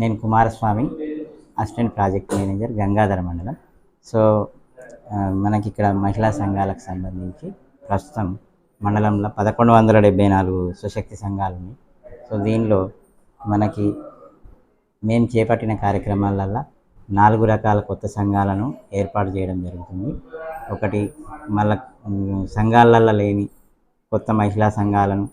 నేను Kumaraswamy assistant project manager Gangadhara మండలం. So మనకి ఇక్కడ మహిళా సంఘాలకు సంబంధించి ప్రస్తుతం మండలంలో పదకొండు వందల డెబ్బై నాలుగు సుశక్తి సంఘాలు ఉన్నాయి. సో దీనిలో మనకి మేము చేపట్టిన కార్యక్రమాలల్లో నాలుగు రకాల కొత్త సంఘాలను ఏర్పాటు చేయడం జరుగుతుంది. ఒకటి మళ్ళా సంఘాలల్లో లేని కొత్త మహిళా సంఘాలను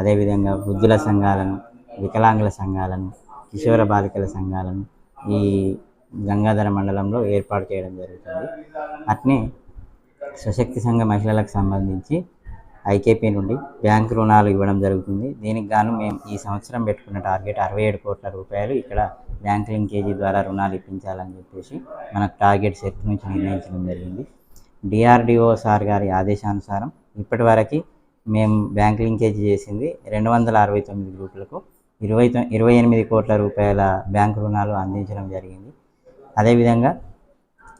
అదేవిధంగా వృద్ధుల సంఘాలను వికలాంగుల సంఘాలను కిషోర బాలికల సంఘాలను ఈ గంగాధర మండలంలో ఏర్పాటు చేయడం జరుగుతుంది. అట్నే సశక్తి సంఘ మహిళలకు సంబంధించి ఐకేపీ నుండి బ్యాంక్ రుణాలు ఇవ్వడం జరుగుతుంది. దీనికి గాను మేము ఈ సంవత్సరం పెట్టుకున్న టార్గెట్ అరవై ఏడు కోట్ల రూపాయలు ఇక్కడ బ్యాంక్ లింకేజీ ద్వారా రుణాలు ఇప్పించాలని చెప్పేసి మనకు టార్గెట్ సెట్ నుంచి నిర్ణయించడం జరిగింది. డిఆర్డిఓ సార్ గారి ఆదేశానుసారం ఇప్పటివరకు మేము బ్యాంక్ లింకేజీ చేసింది రెండు వందల అరవై తొమ్మిది గ్రూపులకు ఇరవై ఇరవై ఎనిమిది కోట్ల రూపాయల బ్యాంక్ రుణాలు అందించడం జరిగింది. అదేవిధంగా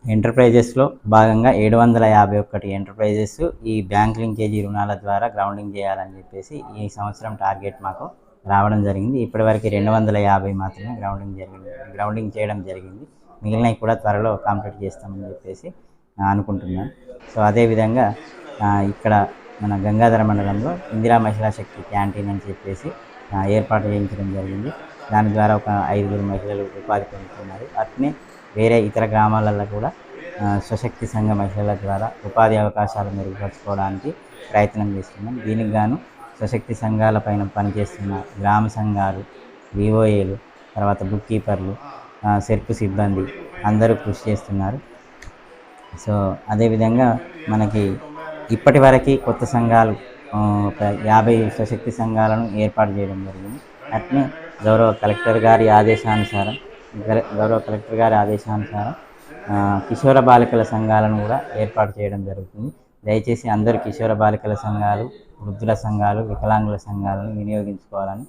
ఎంటర్ప్రైజెస్లో భాగంగా ఏడు వందల యాభై ఒక్కటి ఎంటర్ప్రైజెస్ ఈ బ్యాంక్ లింకేజీ రుణాల ద్వారా గ్రౌండింగ్ చేయాలని చెప్పేసి ఈ సంవత్సరం టార్గెట్ మాకు రావడం జరిగింది. ఇప్పటివరకు రెండు వందల యాభై మాత్రమే గ్రౌండింగ్ జరిగింది గ్రౌండింగ్ చేయడం జరిగింది. మిగిలినవి కూడా త్వరలో కంప్లీట్ చేస్తామని చెప్పేసి అనుకుంటున్నాను. సో అదేవిధంగా ఇక్కడ మన గంగాధర మండలంలో ఇందిరా మహిళా శక్తి క్యాంటీన్ అని చెప్పేసి ఏర్పాటు చేయించడం జరిగింది. దాని ద్వారా ఒక ఐదుగురు మహిళలు ఉపాధి పొందుతున్నారు. అట్నే వేరే ఇతర గ్రామాలలో కూడా స్వశక్తి సంఘ మహిళల ద్వారా ఉపాధి అవకాశాలు మెరుగుపరచుకోవడానికి ప్రయత్నం చేస్తున్నాం. దీనికి గాను స్వశక్తి సంఘాల పైన పనిచేస్తున్న గ్రామ సంఘాలు వివోఏలు తర్వాత బుక్ కీపర్లు సెర్పు సిబ్బంది అందరూ కృషి చేస్తున్నారు. సో అదేవిధంగా మనకి ఇప్పటి వరకు కొత్త సంఘాలు యాభై స్వశక్తి సంఘాలను ఏర్పాటు చేయడం జరిగింది. అట్నే గౌరవ కలెక్టర్ గారి ఆదేశానుసారం గౌరవ కలెక్టర్ గారి ఆదేశానుసారం కిషోర బాలికల సంఘాలను కూడా ఏర్పాటు చేయడం జరుగుతుంది. దయచేసి అందరు కిషోర బాలికల సంఘాలు వృద్ధుల సంఘాలు వికలాంగుల సంఘాలను వినియోగించుకోవాలని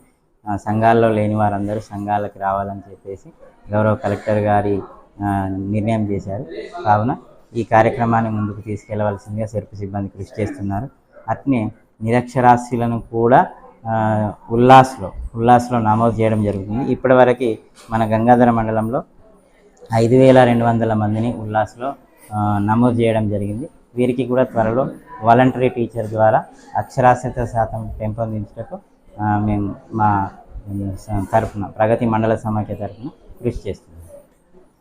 సంఘాల్లో లేని వారందరూ సంఘాలకు రావాలని చెప్పేసి గౌరవ కలెక్టర్ గారి నిర్ణయం చేశారు. కావున ఈ కార్యక్రమాన్ని ముందుకు తీసుకెళ్ళవలసిందిగా సెర్పు సిబ్బంది కృషి చేస్తున్నారు. అట్నే నిరక్షరాస్యులను కూడా ఉల్లాస్లో ఉల్లాస్లో నమోదు చేయడం జరుగుతుంది. ఇప్పటివరకు మన గంగాధర మండలంలో ఐదు వేల రెండు వందల మందిని ఉల్లాస్లో నమోదు చేయడం జరిగింది. వీరికి కూడా త్వరలో వాలంటరీ టీచర్ ద్వారా అక్షరాస్యత శాతం పెంపొందించటకు మేము మా తరఫున ప్రగతి మండల సమాఖ్య తరఫున కృషి చేస్తున్నాం.